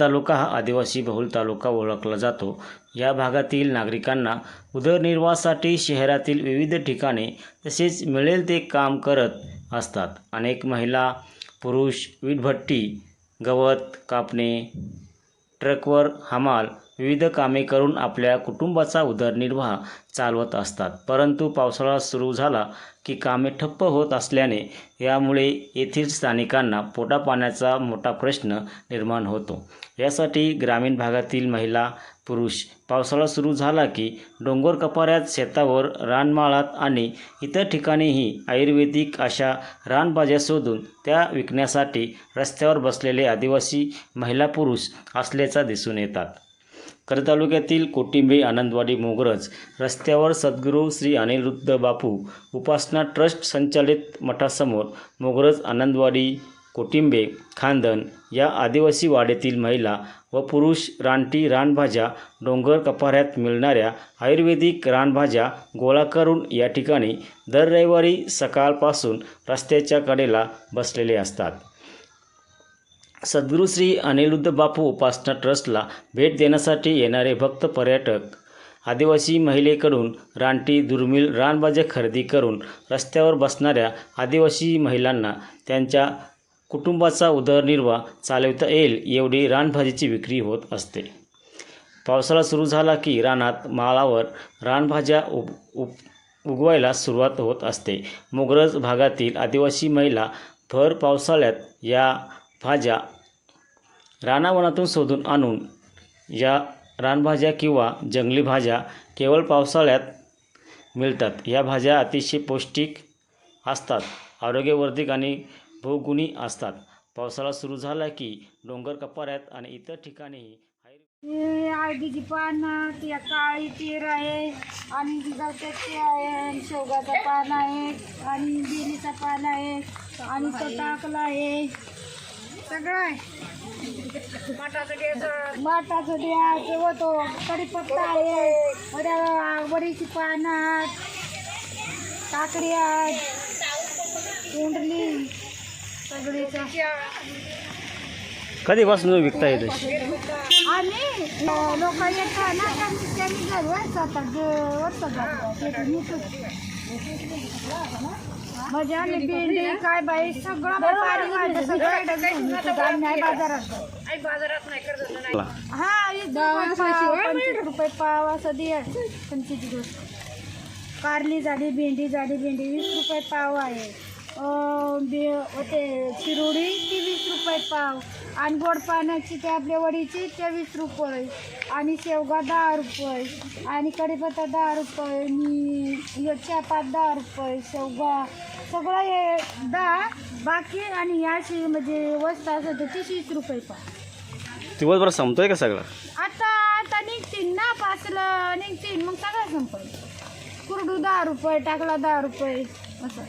तालुका हा आदिवासी बहुल तालुका ओळखला जातो. या भागातील नागरिकांना उदरनिर्वाहासाठी शहरातील विविध ठिकाणे तसेच मिळेल ते काम करत असतात. अनेक महिला पुरुष वीटभट्टी गवत कापणे ट्रकवर हमाल विविध कामे करून आपल्या कुटुंबाचा उदरनिर्वाह चालवत असतात. परंतु पावसाळा सुरू झाला की कामे ठप्प होत असल्याने यामुळे येथील स्थानिकांना पोटापाण्याचा मोठा प्रश्न निर्माण होतो. यासाठी ग्रामीण भागातील महिला पुरुष पावसाळा सुरू झाला की डोंगर कपाऱ्यात शेतावर रानमाळात आणि इतर ठिकाणीही आयुर्वेदिक अशा रानभाज्या शोधून त्या विकण्यासाठी रस्त्यावर बसलेले आदिवासी महिला पुरुष असल्याचा दिसून येतात. कर तालुक्यातील कोटिंबे आनंदवाडी मोगरज रस्त्यावर सद्गुरू श्री अनिरुद्ध बापू उपासना ट्रस्ट संचालित मठासमोर मोगरज आनंदवाडी कोटिंबे खांदन या आदिवासी वाड्यातील महिला व पुरुष रानटी रानभाज्या डोंगर कपाऱ्यात मिळणाऱ्या आयुर्वेदिक रानभाज्या गोळा करून या ठिकाणी दर रविवारी सकाळपासून रस्त्याच्या कडेला बसलेले असतात. सद्गुरू श्री अनिरुद्ध बापू उपासना ट्रस्टला भेट देण्यासाठी येणारे भक्त पर्यटक आदिवासी महिलेकडून रानटी दुर्मिळ रानभाज्या खरेदी करून रस्त्यावर बसणाऱ्या आदिवासी महिलांना त्यांच्या कुटुंबाचा उदरनिर्वाह चालवता येईल एवढी रानभाजीची विक्री होत असते. पावसाळा सुरू झाला की रानात माळावर रानभाज्या उप उप उगवायला सुरुवात होत असते. मोगरज भागातील आदिवासी महिला भर पावसाळ्यात या भाज्या रानावनातून शोधून आणून या रानभाज्या किंवा जंगली भाज्या केवळ पावसाळ्यात मिळतात. या भाज्या अतिशय पौष्टिक असतात आरोग्यवर्धक आणि बहुगुणी असतात. पावसाळा सुरू झाला की डोंगर कपाऱ्यात आणि इतर ठिकाणीही आयुर्वेदिक हळदीची पानं ती काळी तीर आहे आणि गवत्याची आहे आणि शेवगाचं पान आहे आणि बेलीचं पान आहे आणि तो टाकला आहे. सगळं आहे माठाचं द्यायचं होतो कढीपत्ता आहे वड्या वडीची पानं आहेत काकडी आहेत कुंडली सगळीचं कधीपासून विकता येत आणि लोक येतात ना त्यांनी त्यांनी घर वर्षात म्हणजे आम्ही भेंडी काय बाई सगळं पाणी वाढलं, सगळं नाही बाजारात. हा रुपये पाव, पंचवीस रुपये पाव असं दे पंचवीस कारली झाली भेंडी झाली भेंडी वीस रुपये पाव आहे. अं, बे- ते चिरोडी ती वीस रुपये पाव. आणि गोड पाण्याची ते आपल्या वडीची ते वीस रुपये. आणि शेवगा दहा रुपये. आणि कढीपत्ता दहा रुपये. आणि याच्या पाच दहा रुपये. शेवगा सगळं हे दहा बाकी आणि याची म्हणजे वस्तू असं तर तीस रुपये पाव दिवसभर संपतोय का सगळं? आता आता निघतील ना पाचला निघतील. मग सगळं संपल. कुरडू दहा रुपये टाकला दहा रुपये असं.